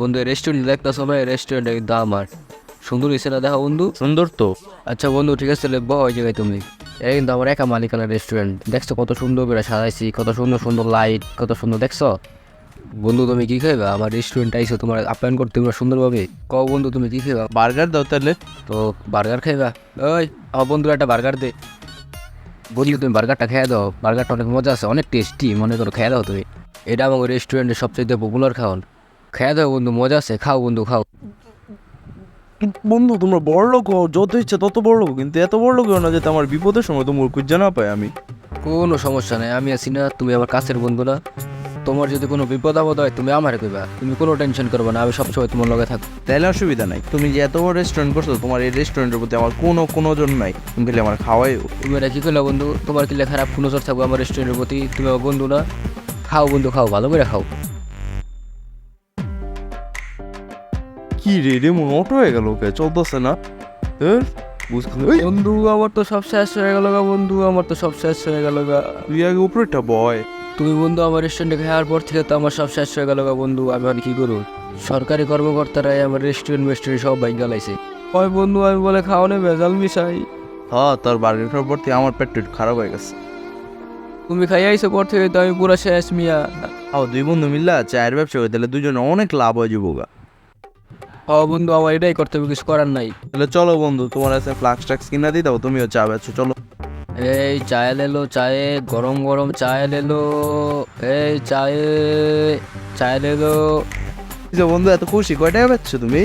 বন্ধু রেস্টুরেন্ট দেখতেছো ভাই রেস্টুরেন্ট দাম আর। সুন্দর হয়েছে না দেখো বন্ধু? সুন্দর তো। আচ্ছা বন্ধু ঠিক আছে বহ ওই জায়গায় তুমি। এই কিন্তু আমার একা মালিকানা রেস্টুরেন্ট দেখছ কত সুন্দর করে সাজাইছি কত সুন্দর সুন্দর লাইট কত সুন্দর দেখছ? বন্ধু তুমি কি খাইবা? আমার রেস্টুরেন্ট আইসো তোমার আপ্যায়ন করতে তোমরা সুন্দরভাবে। ক বন্ধু তুমি কি খাইবা? বার্গার দাও তাহলে। তো বার্গার খাইবা? ওই আমার বন্ধুরা একটা বার্গার দে। বন্ধু তুমি বার্গারটা খেয়ে দাও। বার্গারটা অনেক মজা আছে অনেক টেস্টি মনে করো খেয়ে দাও তুমি। এটা আমার রেস্টুরেন্টের সবচেয়ে পপুলার খাওয়ান। খেয়ে দাও বন্ধু মজা আছে খাও বন্ধু খাও। বন্ধু তোমরা বড় লোক হও, যত ইচ্ছে তত বড় লোক কিন্তু এত বড় লোক না যাতে আমার বিপদের সময় তোমার খুঁজে না পাই আমি। কোনো সমস্যা নেই আমি আছি না তুমি আমার কাছের বন্ধু না। তোমার যদি কোনো বিপদ আপদ হয় তুমি আমার কইবা তুমি কোনো টেনশন করবে না আমি সবসময় তোমার লগে থাকব। তাহলে অসুবিধা নাই তুমি যে এত বড় রেস্টুরেন্ট করছ তোমার এই রেস্টুরেন্টের প্রতি আমার কোনো কোনো জন নাই তুমি খালি আমার খাওয়াই তুমি এটা কি করলে বন্ধু তোমার কি খারাপ কোনো নজর থাকব আমার রেস্টুরেন্টের প্রতি তুমি আমার বন্ধু না। খাও বন্ধু খাও ভালো করে খাও। কি রে? রে মন অটো হয়ে গেল ওকে চলতেছে না। বন্ধু আমার তো সব শেষ হয়ে গেল গা বন্ধু আমার তো সব শেষ হয়ে গেল গা। তুই আগে উপরেটা বয়। তুমি বন্ধু আমার রেস্টুরেন্টে খাওয়ার পর থেকে তো আমার সব শেষ হয়ে গেল গা বন্ধু আমি আর কি করব? সরকারি কর্মকর্তারাই আমার রেস্টুরেন্ট মেস্টুরেন্ট সব বাইক জ্বালাইছে ওই বন্ধু আমি বলে খাওয়ানো ভেজাল মিশাই। হ্যাঁ তোর বার্গার খাওয়ার পর থেকে আমার পেট টেট খারাপ হয়ে গেছে। তুমি খাই আইসো পর থেকে তো আমি পুরো শেষ মিয়া। আও দুই বন্ধু মিললা চায়ের ব্যবসা করে তাহলে দুজনে অনেক লাভ হয়ে যাব গা। ও বন্ধু আমার এটাই করতে হবে কিছু করার নাই। তাহলে চলো বন্ধু তোমার কাছে ফ্লাক্স ট্যাক্স কিনা দিই দাও তুমিও চা বেছো চলো। এই চায় এলো চায়ে গরম গরম চা এলো এই চায়ে চায় এলো বন্ধু এত খুশি কয় টাকা বেচছো তুমি?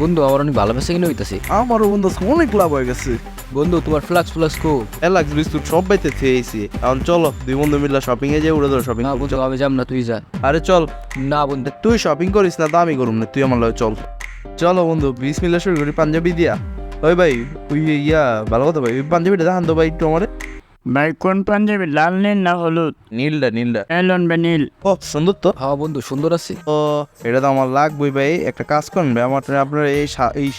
বন্ধু আমার অনেক ভালো পেছে কিনে হইতাছে। আমারও বন্ধু অনেক লাভ হয়ে গেছে। বন্ধু তোমার ফ্লাক্স ফ্লাক্স কো। এলাক্স বিস্কুট সব বাইতে খেয়েছি এখন চলো দুই বন্ধু মিললা শপিং এ যাই উড়ে ধরো শপিং না বন্ধু আমি যাম না তুই যা। আরে চল। না বন্ধু। তুই শপিং করিস না তো আমি করুম না তুই আমার লগে চল। চলো বন্ধু বিশ মিলে শুরু করি পাঞ্জাবি দিয়া। ওই ভাই ওই ইয়া ভালো কথা ভাই ওই পাঞ্জাবিটা দেখান তো ভাই একটু আমারে। ভাই কোন পাঞ্জাবি? লাল নীল না হলুদ? নীলটা নীলটা এলন বা নীল। ও সুন্দর তো। হ্যাঁ বন্ধু সুন্দর আছে। ও এটা তো আমার লাগবেই ভাই একটা কাজ করুন ভাই আমার আপনার এই সা- এই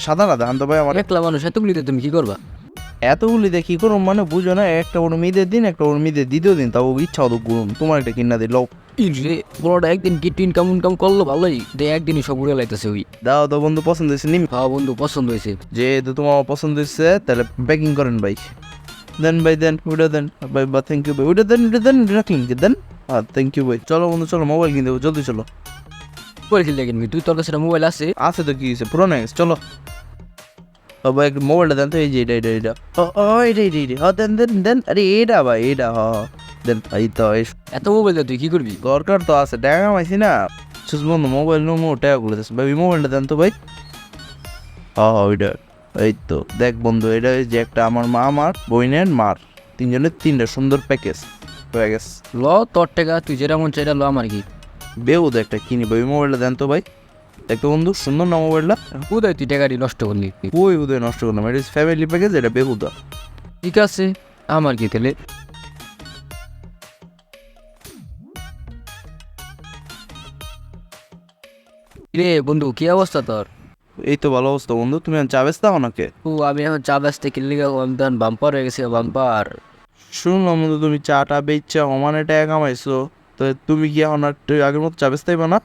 সাদাটা দেখান তো ভাই আমার। একলা মানুষ এতগুলিতে তুমি কি করবা? এতগুলি দিয়ে কি করুম মানে বুঝো না একটা ওর মিদের দিন একটা ওর মিদের দ্বিতীয় দিন তাও ইচ্ছা হতো করুম তোমার একটা কিনা দিই লও। বড়টা একদিন গিট ইনকাম ইনকাম করল? ভালোই। দে একদিনই সব উড়ে লাইতেছে ওই। দাও তো বন্ধু পছন্দ হয়েছে নিম। হ্যাঁ বন্ধু পছন্দ হয়েছে। যেহেতু তোমার পছন্দ হয়েছে তাহলে প্যাকিং করেন ভাই। দেন ভাই দেন ওটা দেন ভাই বা থ্যাংক ইউ ভাই ওটা দেন ওটা দেন রাখলেন কি দেন হ্যাঁ থ্যাংক ইউ ভাই চলো বন্ধু চলো মোবাইল কিনতে হবে, জলদি চলো। পরে খেলতে কিনবি তুই তোর কাছে মোবাইল আছে? আছে তো কি হয়েছে? পুরো নেক্সট চলো। ভাই একটু মোবাইলটা দেন তো এই যে এটা এটা এটা। ও এটা এটা এটা। হ্যাঁ দেন দেন দেন আরে এটা ভাই এটা হ হ। দেন এই তো এত মোবাইল তুই কি করবি? দরকার তো আছে টাকা কামাইছি না। সুস বন্ধু মোবাইল নো টাকা গুলো ভাই মোবাইলটা দেন তো ভাই। হ্যাঁ হ্যাঁ ওইটা। এই তো দেখ বন্ধু এটা যে একটা আমার মা আমার বইনের মার। তিনজনের তিনটা সুন্দর প্যাকেজ হয়ে গেছে। ল তোর টাকা তুই যেটা মন চাইটা ল আমার কি বেউদ একটা কিনি ভাই মোবাইলটা দেন তো ভাই। দেখতো বন্ধু সুন্দর না মোবাইলটা উদয় তুই টাকাটি নষ্ট করলি ওই উদয় নষ্ট করলাম এটা ফ্যামিলি প্যাকেজ এটা বেহুদা ঠিক আছে আমার কি তাহলে। রে বন্ধু কি অবস্থা তোর? এই তো ভালো অবস্থা বন্ধু। তুমি চা বেচতে ওনাকে ও আমি এখন চা বেচতে কিনলে আমি তখন বাম্পার হয়ে গেছি বাম্পার শুনলাম বন্ধু তুমি চাটা বেচছো অমানে টাকা কামাইছো। তো তুমি কি এখন আর তুই আগের মতো চা বেচতে পারবে না?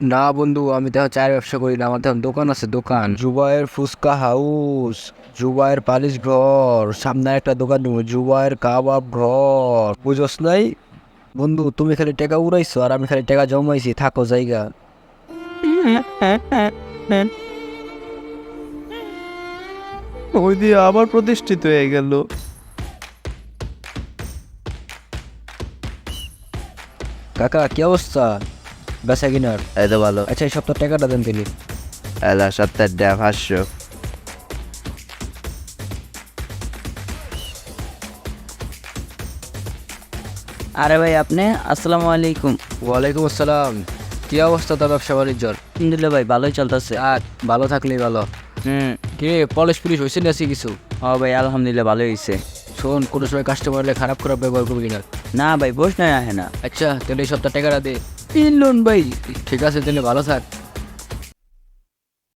না বন্ধু আমি তো এখন চায়ের ব্যবসা করি না আমার তখন দোকান আছে দোকান। জুবাইয়ের ফুচকা হাউস জুবাইয়ের পালিশ ঘর সামনে একটা দোকান দেবো জুবাইয়ের কাবাব ঘর। বুঝোস নাই? বন্ধু তুমি খালি টাকা উড়াইছো আর আমি খালি টাকা জমাইছি থাকো জায়গা। ওই দিয়ে আবার প্রতিষ্ঠিত হয়ে গেল। কাকা কি অবস্থা? বেচা কিনার? এই তো ভালো। আচ্ছা এই সপ্তাহ টাকাটা দেন তিনি। এলা সত্তর টাকা পাঁচশো। আরে ভাই আপনি? আসসালামু আলাইকুম। ওয়ালাইকুম আসসালাম। কি অবস্থা তোর ব্যবসা বাণিজ্যর? আলহামদুলিল্লাহ ভাই ভালোই চলতেছে। আর ভালো থাকলেই ভালো। হুম। কি রে পলিশ পুলিশ হয়েছে না কিছু? ও ভাই আলহামদুলিল্লাহ ভালো হয়েছে শোন কোনো সময় কাস্টমার হলে খারাপ খারাপ ব্যবহার করবি না। না ভাই বস না আহে না। আচ্ছা তাহলে এই সপ্তাহ টাকাটা দে। তিন লোন ভাই। ঠিক আছে তাহলে ভালো থাক।